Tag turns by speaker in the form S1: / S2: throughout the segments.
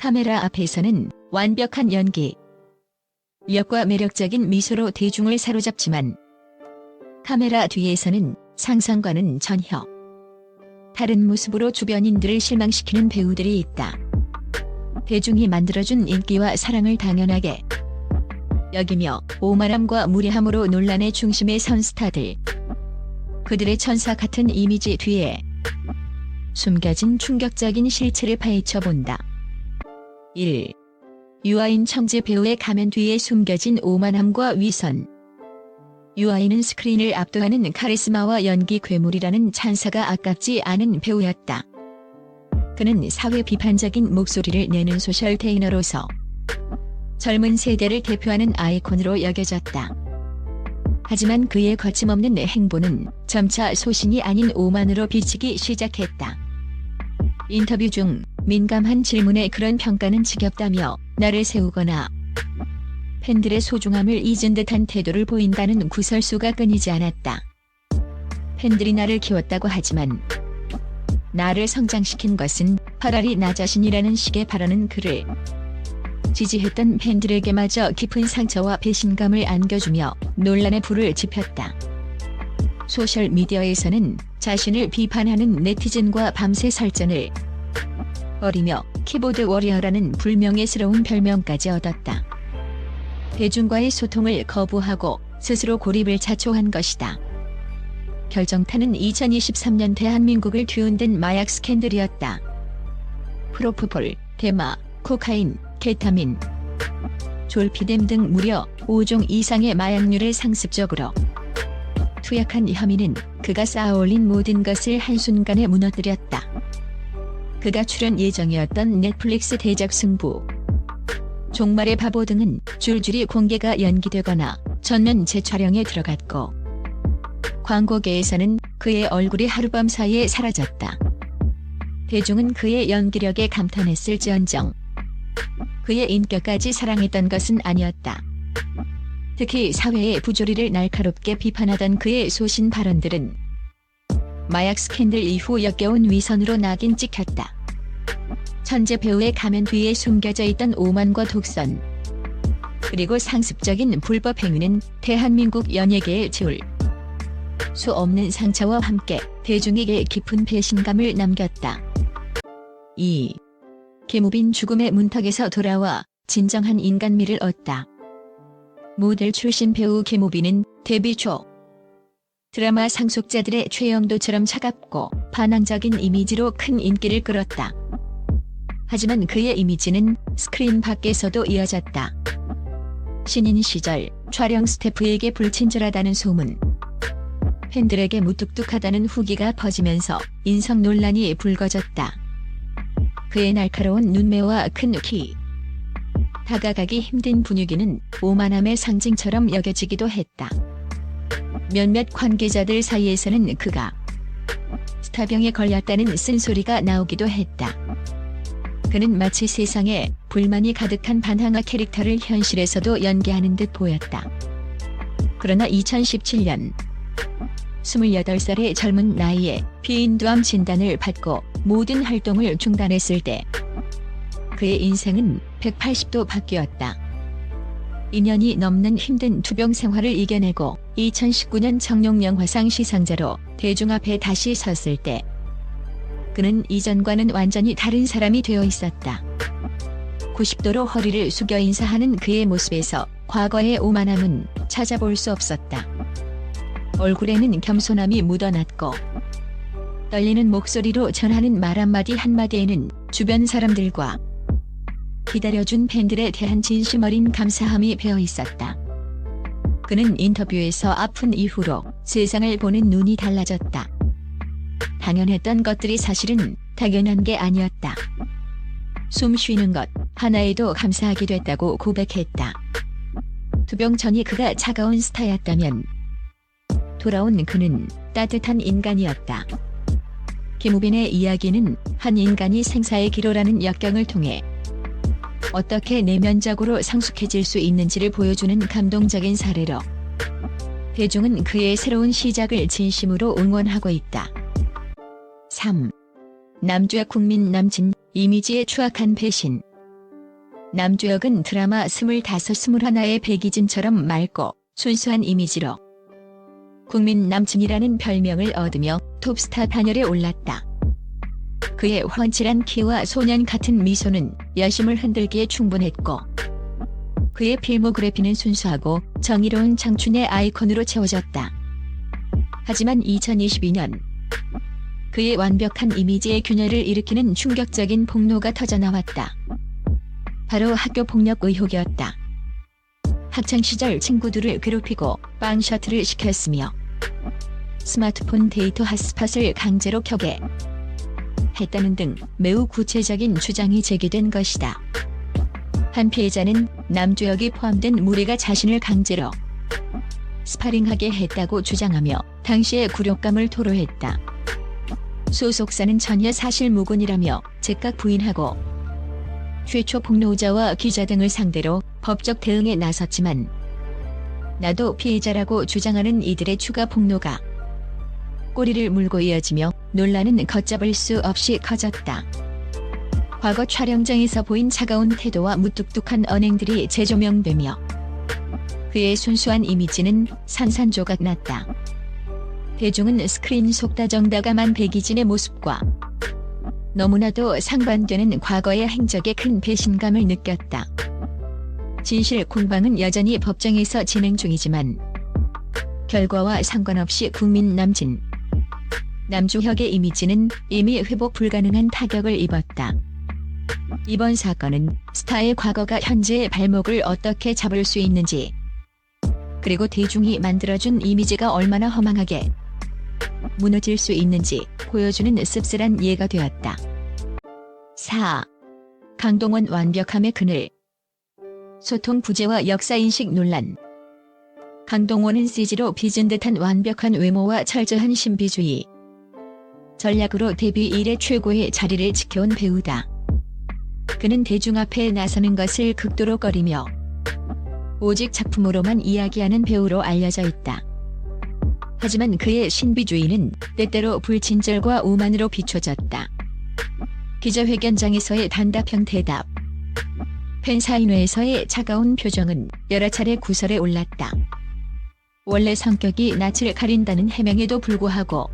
S1: 카메라 앞에서는 완벽한 연기, 력과 매력적인 미소로 대중을 사로잡지만 카메라 뒤에서는 상상과는 전혀 다른 모습으로 주변인들을 실망시키는 배우들이 있다. 대중이 만들어준 인기와 사랑을 당연하게 여기며 오만함과 무례함으로 논란의 중심에 선 스타들. 그들의 천사 같은 이미지 뒤에 숨겨진 충격적인 실체를 파헤쳐 본다. 1. 유아인 청재 배우의 가면 뒤에 숨겨진 오만함과 위선. 유아인은 스크린을 압도하는 카리스마와 연기 괴물이라는 찬사가 아깝지 않은 배우였다. 그는 사회 비판적인 목소리를 내는 소셜 테이너로서 젊은 세대를 대표하는 아이콘으로 여겨졌다. 하지만 그의 거침없는 행보는 점차 소신이 아닌 오만으로 비치기 시작했다. 인터뷰 중 민감한 질문에 그런 평가는 지겹다며 나를 세우거나 팬들의 소중함을 잊은 듯한 태도를 보인다는 구설수가 끊이지 않았다. 팬들이 나를 키웠다고 하지만 나를 성장시킨 것은 차라리 나 자신이라는 식의 발언은 그를 지지했던 팬들에게마저 깊은 상처와 배신감을 안겨주며 논란의 불을 지폈다. 소셜미디어에서는 자신을 비판하는 네티즌과 밤새 설전을 벌이며 키보드 워리어라는 불명예스러운 별명까지 얻었다. 대중과의 소통을 거부하고 스스로 고립을 자초한 것이다. 결정타는 2023년 대한민국을 뒤흔든 마약 스캔들이었다. 프로포폴, 대마, 코카인, 케타민, 졸피뎀 등 무려 5종 이상의 마약류를 상습적으로 투약한 혐의는 그가 쌓아올린 모든 것을 한순간에 무너뜨렸다. 그가 출연 예정이었던 넷플릭스 대작 승부, 종말의 바보 등은 줄줄이 공개가 연기되거나 전면 재촬영에 들어갔고 광고계에서는 그의 얼굴이 하룻밤 사이에 사라졌다. 대중은 그의 연기력에 감탄했을지언정 그의 인격까지 사랑했던 것은 아니었다. 특히 사회의 부조리를 날카롭게 비판하던 그의 소신 발언들은 마약 스캔들 이후 역겨운 위선으로 낙인 찍혔다. 천재 배우의 가면 뒤에 숨겨져 있던 오만과 독선 그리고 상습적인 불법 행위는 대한민국 연예계에 지울 수 없는 상처와 함께 대중에게 깊은 배신감을 남겼다. 2. 김우빈 죽음의 문턱에서 돌아와 진정한 인간미를 얻다. 모델 출신 배우 김우빈은 데뷔 초 드라마 상속자들의 최영도처럼 차갑고 반항적인 이미지로 큰 인기를 끌었다. 하지만 그의 이미지는 스크린 밖에서도 이어졌다. 신인 시절 촬영 스태프에게 불친절하다는 소문, 팬들에게 무뚝뚝하다는 후기가 퍼지면서 인성 논란이 불거졌다. 그의 날카로운 눈매와 큰 키, 다가가기 힘든 분위기는 오만함의 상징처럼 여겨지기도 했다. 몇몇 관계자들 사이에서는 그가 스타병에 걸렸다는 쓴소리가 나오기도 했다. 그는 마치 세상에 불만이 가득한 반항아 캐릭터를 현실에서도 연기하는 듯 보였다. 그러나 2017년 28살의 젊은 나이에 비인두암 진단을 받고 모든 활동을 중단했을 때 그의 인생은 180도 바뀌었다. 2년이 넘는 힘든 투병 생활을 이겨내고 2019년 청룡영화상 시상자로 대중 앞에 다시 섰을 때 그는 이전과는 완전히 다른 사람이 되어 있었다. 90도로 허리를 숙여 인사하는 그의 모습에서 과거의 오만함은 찾아볼 수 없었다. 얼굴에는 겸손함이 묻어났고 떨리는 목소리로 전하는 말 한마디 한마디에는 주변 사람들과 기다려준 팬들에 대한 진심 어린 감사함이 배어 있었다. 그는 인터뷰에서 아픈 이후로 세상을 보는 눈이 달라졌다. 당연했던 것들이 사실은 당연한 게 아니었다. 숨 쉬는 것 하나에도 감사하게 됐다고 고백했다. 투병 전이 그가 차가운 스타였다면 돌아온 그는 따뜻한 인간이었다. 김우빈의 이야기는 한 인간이 생사의 기로라는 역경을 통해 어떻게 내면적으로 성숙해질 수 있는지를 보여주는 감동적인 사례로 대중은 그의 새로운 시작을 진심으로 응원하고 있다. 3. 남주의 국민 남친 이미지에 추악한 배신 남주혁은 드라마 25, 21의 백이진처럼 맑고 순수한 이미지로 국민 남친이라는 별명을 얻으며 톱스타 반열에 올랐다. 그의 훤칠한 키와 소년 같은 미소는 여심을 흔들기에 충분했고 그의 필모그래피는 순수하고 정의로운 청춘의 아이콘으로 채워졌다. 하지만 2022년 그의 완벽한 이미지의 균열을 일으키는 충격적인 폭로가 터져나왔다. 바로 학교 폭력 의혹이었다. 학창 시절 친구들을 괴롭히고 빵 셔틀을 시켰으며 스마트폰 데이터 핫스팟을 강제로 켜게 했다는 등 매우 구체적인 주장이 제기된 것이다. 한 피해자는 남주혁이 포함된 무리가 자신을 강제로 스파링하게 했다고 주장하며 당시의 굴욕감을 토로했다. 소속사는 전혀 사실무근이라며 즉각 부인하고 최초 폭로자와 기자 등을 상대로 법적 대응에 나섰지만 나도 피해자라고 주장하는 이들의 추가 폭로가 꼬리를 물고 이어지며 논란은 걷잡을 수 없이 커졌다. 과거 촬영장에서 보인 차가운 태도와 무뚝뚝한 언행들이 재조명되며 그의 순수한 이미지는 산산조각 났다. 대중은 스크린 속다정다감한 백이진의 모습과 너무나도 상반되는 과거의 행적에 큰 배신감을 느꼈다. 진실 공방은 여전히 법정에서 진행 중이지만 결과와 상관없이 국민 남진 남주혁의 이미지는 이미 회복 불가능한 타격을 입었다. 이번 사건은 스타의 과거가 현재의 발목을 어떻게 잡을 수 있는지 그리고 대중이 만들어준 이미지가 얼마나 허망하게 무너질 수 있는지 보여주는 씁쓸한 예가 되었다. 4. 강동원 완벽함의 그늘 소통 부재와 역사인식 논란 강동원은 CG로 빚은 듯한 완벽한 외모와 철저한 신비주의 전략으로 데뷔 이래 최고의 자리를 지켜온 배우다. 그는 대중 앞에 나서는 것을 극도로 꺼리며 오직 작품으로만 이야기하는 배우로 알려져 있다. 하지만 그의 신비주의는 때때로 불친절과 오만으로 비춰졌다. 기자회견장에서의 단답형 대답, 팬사인회에서의 차가운 표정은 여러 차례 구설에 올랐다. 원래 성격이 낯을 가린다는 해명에도 불구하고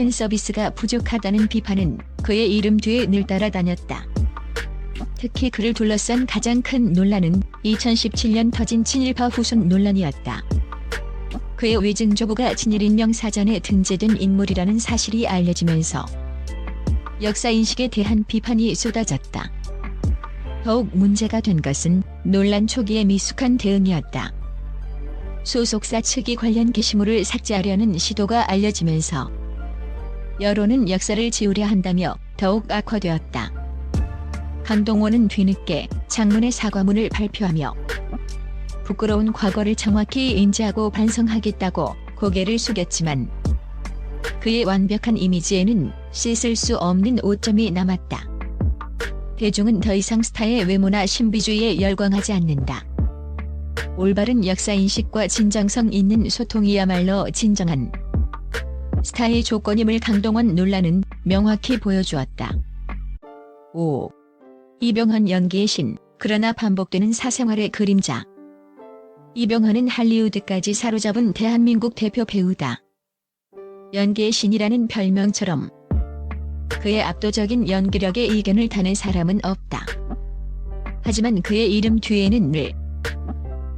S1: 팬 서비스가 부족하다는 비판은 그의 이름 뒤에 늘 따라다녔다. 특히 그를 둘러싼 가장 큰 논란은 2017년 터진 친일파 후손 논란이었다. 그의 위증조부가 친일인명 사전에 등재된 인물이라는 사실이 알려지면서 역사인식에 대한 비판이 쏟아졌다. 더욱 문제가 된 것은 논란 초기의 미숙한 대응이었다. 소속사 측이 관련 게시물을 삭제하려는 시도가 알려지면서 여론은 역사를 지우려 한다며 더욱 악화되었다. 강동원은 뒤늦게 장문의 사과문을 발표하며 부끄러운 과거를 정확히 인지하고 반성하겠다고 고개를 숙였지만 그의 완벽한 이미지에는 씻을 수 없는 오점이 남았다. 대중은 더 이상 스타의 외모나 신비주의에 열광하지 않는다. 올바른 역사인식과 진정성 있는 소통이야말로 진정한 스타의 조건임을 강동원 논란은 명확히 보여주었다. 5. 이병헌 연기의 신, 그러나 반복되는 사생활의 그림자. 이병헌은 할리우드까지 사로잡은 대한민국 대표 배우다. 연기의 신이라는 별명처럼 그의 압도적인 연기력에 이견을 타는 사람은 없다. 하지만 그의 이름 뒤에는 늘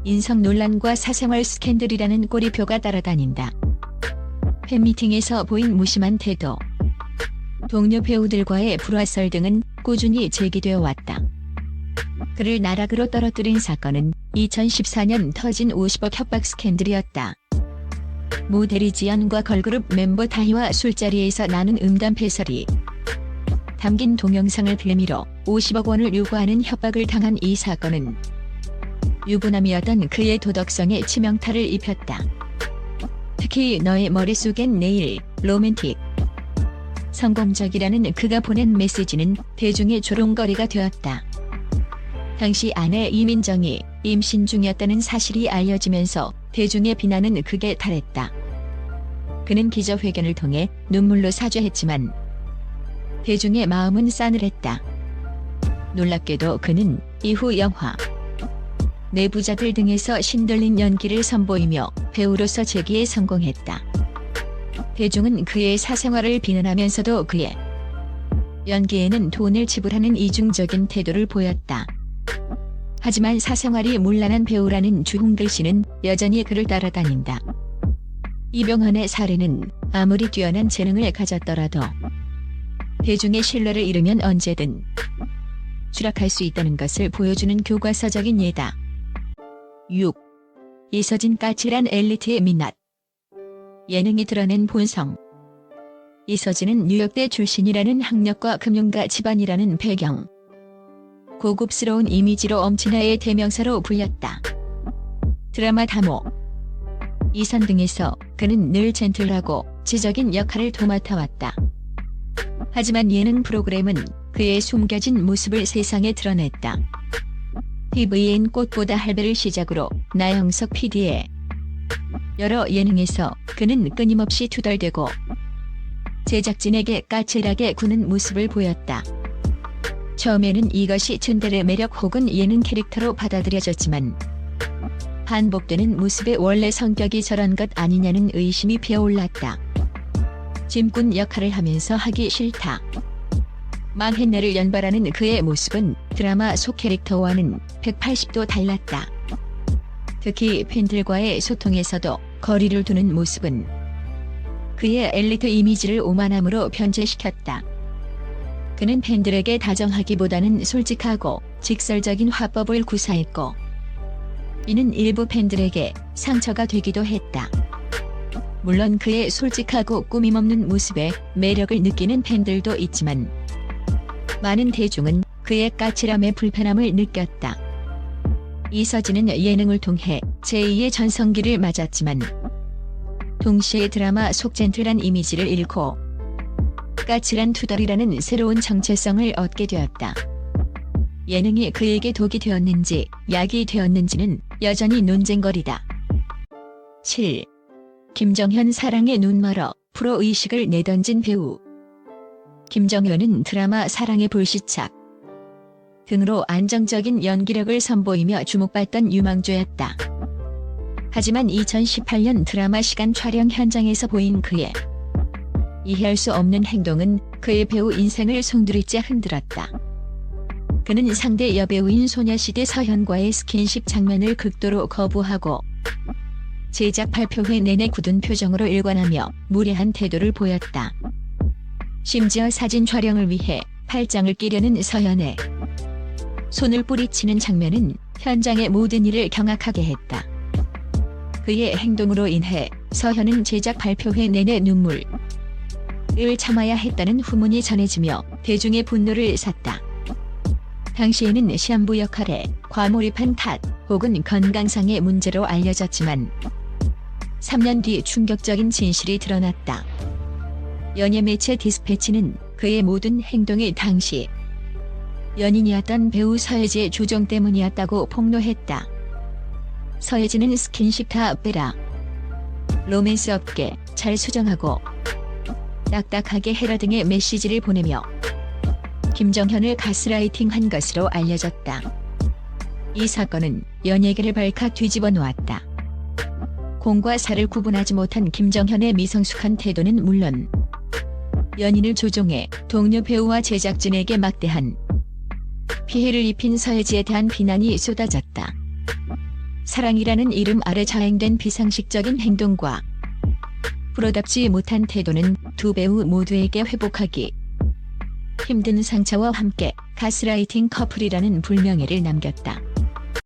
S1: 인성 논란과 사생활 스캔들이라는 꼬리표가 따라다닌다. 팬미팅에서 보인 무심한 태도, 동료 배우들과의 불화설 등은 꾸준히 제기되어 왔다. 그를 나락으로 떨어뜨린 사건은 2014년 터진 50억 협박 스캔들이었다. 모 대리지연과 걸그룹 멤버 다희와 술자리에서 나눈 음담 패설이 담긴 동영상을 빌미로 50억 원을 요구하는 협박을 당한 이 사건은 유부남이었던 그의 도덕성에 치명타를 입혔다. 특히 너의 머릿속엔 내일 로맨틱 성공적이라는 그가 보낸 메시지는 대중의 조롱거리가 되었다. 당시 아내 이민정이 임신 중이었다는 사실이 알려지면서 대중의 비난은 극에 달했다. 그는 기자회견을 통해 눈물로 사죄했지만 대중의 마음은 싸늘했다. 놀랍게도 그는 이후 영화 내부자들 등에서 신들린 연기를 선보이며 배우로서 재기에 성공했다. 대중은 그의 사생활을 비난하면서도 그의 연기에는 돈을 지불하는 이중적인 태도를 보였다. 하지만 사생활이 문란한 배우라는 주홍글 씨는 여전히 그를 따라다닌다. 이병헌의 사례는 아무리 뛰어난 재능을 가졌더라도 대중의 신뢰를 잃으면 언제든 추락할 수 있다는 것을 보여주는 교과서적인 예다. 6. 이서진 까칠한 엘리트의 민낯 예능이 드러낸 본성 이서진은 뉴욕대 출신이라는 학력과 금융가 집안이라는 배경 고급스러운 이미지로 엄친아의 대명사로 불렸다. 드라마 다모 이선 등에서 그는 늘 젠틀하고 지적인 역할을 도맡아왔다. 하지만 예능 프로그램은 그의 숨겨진 모습을 세상에 드러냈다. TVN 꽃보다 할배를 시작으로 나영석 PD의 여러 예능에서 그는 끊임없이 투덜대고 제작진에게 까칠하게 구는 모습을 보였다. 처음에는 이것이 춘대의 매력 혹은 예능 캐릭터로 받아들여졌지만 반복되는 모습의 원래 성격이 저런 것 아니냐는 의심이 피어올랐다. 짐꾼 역할을 하면서 하기 싫다. 망했네를 연발하는 그의 모습은 드라마 속 캐릭터와는 180도 달랐다. 특히 팬들과의 소통에서도 거리를 두는 모습은 그의 엘리트 이미지를 오만함으로 변제시켰다. 그는 팬들에게 다정하기보다는 솔직하고 직설적인 화법을 구사했고 이는 일부 팬들에게 상처가 되기도 했다. 물론 그의 솔직하고 꾸밈없는 모습에 매력을 느끼는 팬들도 있지만 많은 대중은 그의 까칠함에 불편함을 느꼈다. 이서진은 예능을 통해 제2의 전성기를 맞았지만 동시에 드라마 속 젠틀한 이미지를 잃고 까칠한 투덜이라는 새로운 정체성을 얻게 되었다. 예능이 그에게 독이 되었는지 약이 되었는지는 여전히 논쟁거리다. 7. 김정현 사랑에 눈 멀어 프로 의식을 내던진 배우 김정현은 드라마 사랑의 불시착 등으로 안정적인 연기력을 선보이며 주목받던 유망주였다. 하지만 2018년 드라마 시간 촬영 현장에서 보인 그의 이해할 수 없는 행동은 그의 배우 인생을 송두리째 흔들었다. 그는 상대 여배우인 소녀시대 서현과의 스킨십 장면을 극도로 거부하고 제작 발표회 내내 굳은 표정으로 일관하며 무례한 태도를 보였다. 심지어 사진 촬영을 위해 팔짱을 끼려는 서현에 손을 뿌리치는 장면은 현장의 모든 일을 경악하게 했다. 그의 행동으로 인해 서현은 제작 발표회 내내 눈물을 참아야 했다는 후문이 전해지며 대중의 분노를 샀다. 당시에는 시한부 역할에 과몰입한 탓 혹은 건강상의 문제로 알려졌지만 3년 뒤 충격적인 진실이 드러났다. 연예 매체 디스패치는 그의 모든 행동이 당시 연인이었던 배우 서예지의 조정 때문이었다고 폭로했다. 서예지는 스킨십 다 빼라. 로맨스 업계 잘 수정하고 딱딱하게 해라 등의 메시지를 보내며 김정현을 가스라이팅한 것으로 알려졌다. 이 사건은 연예계를 발칵 뒤집어 놓았다. 공과 사를 구분하지 못한 김정현의 미성숙한 태도는 물론 연인을 조종해 동료 배우와 제작진에게 막대한 피해를 입힌 서예지에 대한 비난이 쏟아졌다. 사랑이라는 이름 아래 자행된 비상식적인 행동과 프로답지 못한 태도는 두 배우 모두에게 회복하기 힘든 상처와 함께 가스라이팅 커플이라는 불명예를 남겼다.